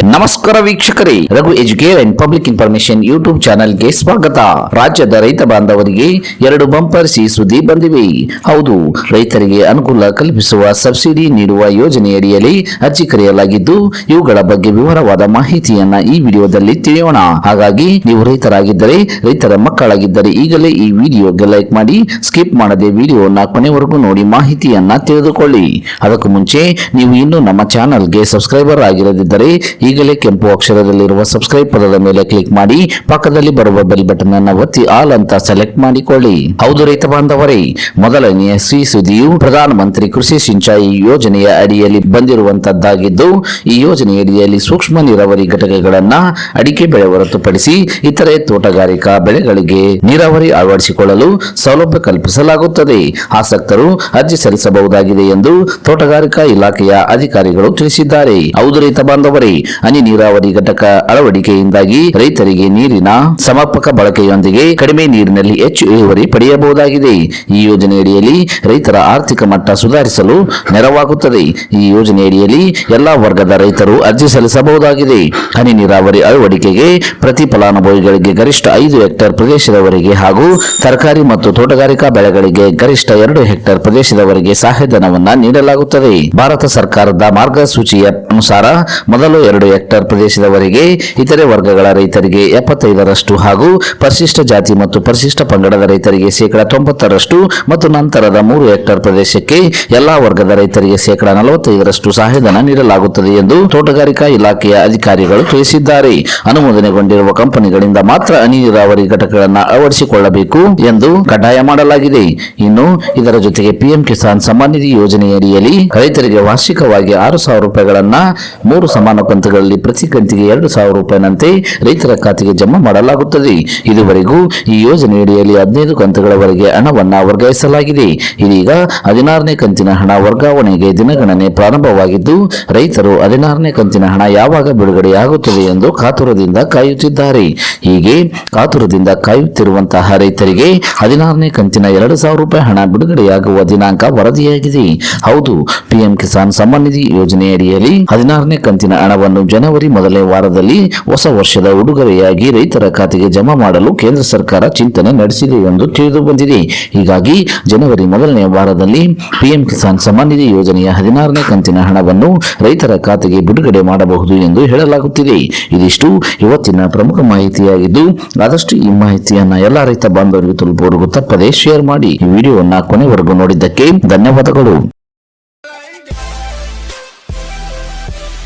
ನಮಸ್ಕಾರ ವೀಕ್ಷಕರೇ, Raghu educare and public information YouTube ಚಾನೆಲ್ಗೆ ಸ್ವಾಗತ. ರಾಜ್ಯದ ರೈತ ಬಾಂಧವರಿಗೆ ಎರಡು ಬಂಪರ್ ಸಿ ಸುದ್ದಿ ಬಂದಿವೆ. ಹೌದು, ರೈತರಿಗೆ ಅನುಕೂಲ ಕಲ್ಪಿಸುವ ಸಬ್ಸಿಡಿ ನೀಡುವ ಯೋಜನೆಯಡಿಯಲ್ಲಿ ಅರ್ಜಿ ಕರೆಯಲಾಗಿದ್ದು, ಇವುಗಳ ಬಗ್ಗೆ ವಿವರವಾದ ಮಾಹಿತಿಯನ್ನ ಈ ವಿಡಿಯೋದಲ್ಲಿ ತಿಳಿಯೋಣ. ಹಾಗಾಗಿ, ನೀವು ರೈತರಾಗಿದ್ದರೆ, ರೈತರ ಮಕ್ಕಳಾಗಿದ್ದರೆ ಈಗಲೇ ಈ ವಿಡಿಯೋಗೆ ಲೈಕ್ ಮಾಡಿ, ಸ್ಕಿಪ್ ಮಾಡದೆ ವಿಡಿಯೋನ ಕೊನೆವರೆಗೂ ನೋಡಿ ಮಾಹಿತಿಯನ್ನ ತಿಳಿದುಕೊಳ್ಳಿ. ಅದಕ್ಕೂ ಮುಂಚೆ, ನೀವು ಇನ್ನೂ ನಮ್ಮ ಚಾನೆಲ್ಗೆ ಸಬ್ಸ್ಕ್ರೈಬರ್ ಆಗಿರದಿದ್ದರೆ ಈಗಲೇ ಕೆಂಪು ಅಕ್ಷರದಲ್ಲಿರುವ ಸಬ್ಸ್ಕ್ರೈಬ್ ಪದದ ಮೇಲೆ ಕ್ಲಿಕ್ ಮಾಡಿ, ಪಕ್ಕದಲ್ಲಿ ಬರುವ ಬೆಲ್ ಬಟನ್ ಅನ್ನು ಒತ್ತಿ ಆಲ್ ಅಂತ ಸೆಲೆಕ್ಟ್ ಮಾಡಿಕೊಳ್ಳಿ. ಹೌದು ರೈತ ಬಾಂಧವರೇ, ಮೊದಲನೆಯ ಸಿ ಸುದ್ದಿಯು ಪ್ರಧಾನಮಂತ್ರಿ ಕೃಷಿ ಸಿಂಚಾಯಿ ಯೋಜನೆಯ ಅಡಿಯಲ್ಲಿ ಬಂದಿರುವಂತದ್ದಾಗಿದ್ದು, ಈ ಯೋಜನೆಯಡಿಯಲ್ಲಿ ಸೂಕ್ಷ್ಮ ನೀರಾವರಿ ಘಟಕಗಳನ್ನ ಅಡಿಕೆ ಬೆಳೆ ಹೊರತುಪಡಿಸಿ ಇತರೆ ತೋಟಗಾರಿಕಾ ಬೆಳೆಗಳಿಗೆ ನೀರಾವರಿ ಅಳವಡಿಸಿಕೊಳ್ಳಲು ಸೌಲಭ್ಯ ಕಲ್ಪಿಸಲಾಗುತ್ತದೆ. ಆಸಕ್ತರು ಅರ್ಜಿ ಸಲ್ಲಿಸಬಹುದಾಗಿದೆ ಎಂದು ತೋಟಗಾರಿಕಾ ಇಲಾಖೆಯ ಅಧಿಕಾರಿಗಳು ತಿಳಿಸಿದ್ದಾರೆ. ಹೌದು ರೈತ ಬಾಂಧವರೇ ಹನಿ ನೀರಾವರಿ ಘಟಕ ಅಳವಡಿಕೆಯಿಂದಾಗಿ ರೈತರಿಗೆ ನೀರಿನ ಸಮರ್ಪಕ ಬಳಕೆಯೊಂದಿಗೆ ಕಡಿಮೆ ನೀರಿನಲ್ಲಿ ಹೆಚ್ಚು ಇಳುವರಿ ಪಡೆಯಬಹುದಾಗಿದೆ. ಈ ಯೋಜನೆಯಡಿಯಲ್ಲಿ ರೈತರ ಆರ್ಥಿಕ ಮಟ್ಟ ಸುಧಾರಿಸಲು ನೆರವಾಗುತ್ತದೆ. ಈ ಯೋಜನೆಯಡಿಯಲ್ಲಿ ಎಲ್ಲಾ ವರ್ಗದ ರೈತರು ಅರ್ಜಿ ಸಲ್ಲಿಸಬಹುದಾಗಿದೆ. ಹನಿ ನೀರಾವರಿ ಅಳವಡಿಕೆಗೆ ಪ್ರತಿ ಫಲಾನುಭವಿಗಳಿಗೆ ಗರಿಷ್ಠ ಐದು ಹೆಕ್ಟೇರ್ ಪ್ರದೇಶದವರೆಗೆ ಹಾಗೂ ತರಕಾರಿ ಮತ್ತು ತೋಟಗಾರಿಕಾ ಬೆಳೆಗಳಿಗೆ ಗರಿಷ್ಠ ಎರಡು ಹೆಕ್ಟೇರ್ ಪ್ರದೇಶದವರೆಗೆ ಸಹಾಯಧನವನ್ನು ನೀಡಲಾಗುತ್ತದೆ. ಭಾರತ ಸರ್ಕಾರದ ಮಾರ್ಗಸೂಚಿಯ ಅನುಸಾರ ಮೊದಲು ಎರಡು ಹೆಕ್ಟೇರ್ ಪ್ರದೇಶದವರೆಗೆ ಇತರೆ ವರ್ಗಗಳ ರೈತರಿಗೆ ಎಪ್ಪತ್ತೈದರಷ್ಟು ಹಾಗೂ ಪರಿಶಿಷ್ಟ ಜಾತಿ ಮತ್ತು ಪರಿಶಿಷ್ಟ ಪಂಗಡದ ರೈತರಿಗೆ ಶೇಕಡ ತೊಂಬತ್ತರಷ್ಟು ಮತ್ತು ನಂತರದ ಮೂರು ಹೆಕ್ಟೇರ್ ಪ್ರದೇಶಕ್ಕೆ ಎಲ್ಲಾ ವರ್ಗದ ರೈತರಿಗೆ ಶೇಕಡ ನಲವತ್ತೈದರಷ್ಟು ಸಹಾಯಧನ ನೀಡಲಾಗುತ್ತದೆ ಎಂದು ತೋಟಗಾರಿಕಾ ಇಲಾಖೆಯ ಅಧಿಕಾರಿಗಳು ತಿಳಿಸಿದ್ದಾರೆ. ಅನುಮೋದನೆಗೊಂಡಿರುವ ಕಂಪನಿಗಳಿಂದ ಮಾತ್ರ ಹನಿ ನೀರಾವರಿ ಘಟಕಗಳನ್ನು ಅಳವಡಿಸಿಕೊಳ್ಳಬೇಕು ಎಂದು ಕಡ್ಡಾಯ ಮಾಡಲಾಗಿದೆ. ಇನ್ನು ಇದರ ಜೊತೆಗೆ ಪಿಎಂ ಕಿಸಾನ್ ಸಮ್ಮಾನ್ ನಿಧಿ ಯೋಜನೆಯಡಿಯಲ್ಲಿ ರೈತರಿಗೆ ವಾರ್ಷಿಕವಾಗಿ ಆರು ಸಾವಿರ ರೂಪಾಯಿಗಳನ್ನ ಮೂರು ಸಮಾನ ಕಂತುಗಳಲ್ಲಿ ಪ್ರತಿ ಕಂತಿಗೆ ಎರಡು ಸಾವಿರ ರೂಪಾಯಿನಂತೆ ರೈತರ ಖಾತೆಗೆ ಜಮಾ ಮಾಡಲಾಗುತ್ತದೆ. ಇದುವರೆಗೂ ಈ ಯೋಜನೆಯಡಿಯಲ್ಲಿ ಹದಿನೈದು ಕಂತುಗಳವರೆಗೆ ಹಣವನ್ನು ವರ್ಗಾಯಿಸಲಾಗಿದೆ. ಇದೀಗ ಹದಿನಾರನೇ ಕಂತಿನ ಹಣ ವರ್ಗಾವಣೆಗೆ ದಿನಗಣನೆ ಪ್ರಾರಂಭವಾಗಿದ್ದು, ರೈತರು ಹದಿನಾರನೇ ಕಂತಿನ ಹಣ ಯಾವಾಗ ಬಿಡುಗಡೆಯಾಗುತ್ತದೆ ಎಂದು ಕಾತುರದಿಂದ ಕಾಯುತ್ತಿದ್ದಾರೆ. ಹೀಗೆ ಕಾತುರದಿಂದ ಕಾಯುತ್ತಿರುವಂತಹ ರೈತರಿಗೆ ಹದಿನಾರನೇ ಕಂತಿನ ಎರಡು ಸಾವಿರ ರೂಪಾಯಿ ಹಣ ಬಿಡುಗಡೆಯಾಗುವ ದಿನಾಂಕ ವರದಿಯಾಗಿದೆ. ಹೌದು, ಪಿಎಂ ಕಿಸಾನ್ ಸಮ್ಮಾನ್ ನಿಧಿ ಯೋಜನೆಯಡಿಯಲ್ಲಿ ಹದಿನಾರನೇ ಕಂತಿನ ಹಣವನ್ನು ಜನವರಿ ಮೊದಲನೇ ವಾರದಲ್ಲಿ ಹೊಸ ವರ್ಷದ ಉಡುಗೊರೆಯಾಗಿ ರೈತರ ಖಾತೆಗೆ ಜಮಾ ಮಾಡಲು ಕೇಂದ್ರ ಸರ್ಕಾರ ಚಿಂತನೆ ನಡೆಸಿದೆ ಎಂದು ತಿಳಿದು ಬಂದಿದೆ. ಹೀಗಾಗಿ ಜನವರಿ ಮೊದಲನೇ ವಾರದಲ್ಲಿ ಪಿಎಂ ಕಿಸಾನ್ ಸಮ್ಮಾನ್ ನಿಧಿ ಯೋಜನೆಯ ಹದಿನಾರನೇ ಕಂತಿನ ಹಣವನ್ನು ರೈತರ ಖಾತೆಗೆ ಬಿಡುಗಡೆ ಮಾಡಬಹುದು ಎಂದು ಹೇಳಲಾಗುತ್ತಿದೆ. ಇದಿಷ್ಟು ಇವತ್ತಿನ ಪ್ರಮುಖ ಮಾಹಿತಿಯಾಗಿದ್ದು, ಆದಷ್ಟು ಈ ಮಾಹಿತಿಯನ್ನು ಎಲ್ಲ ರೈತ ಬಾಂಧವರಿಗೆ ತಲುಪುವವರೆಗೂ ತಪ್ಪದೆ ಶೇರ್ ಮಾಡಿ ಈ ವಿಡಿಯೋವನ್ನು ಕೊನೆವರೆಗೂ ನೋಡಿದ್ದಕ್ಕೆ ಧನ್ಯವಾದಗಳು.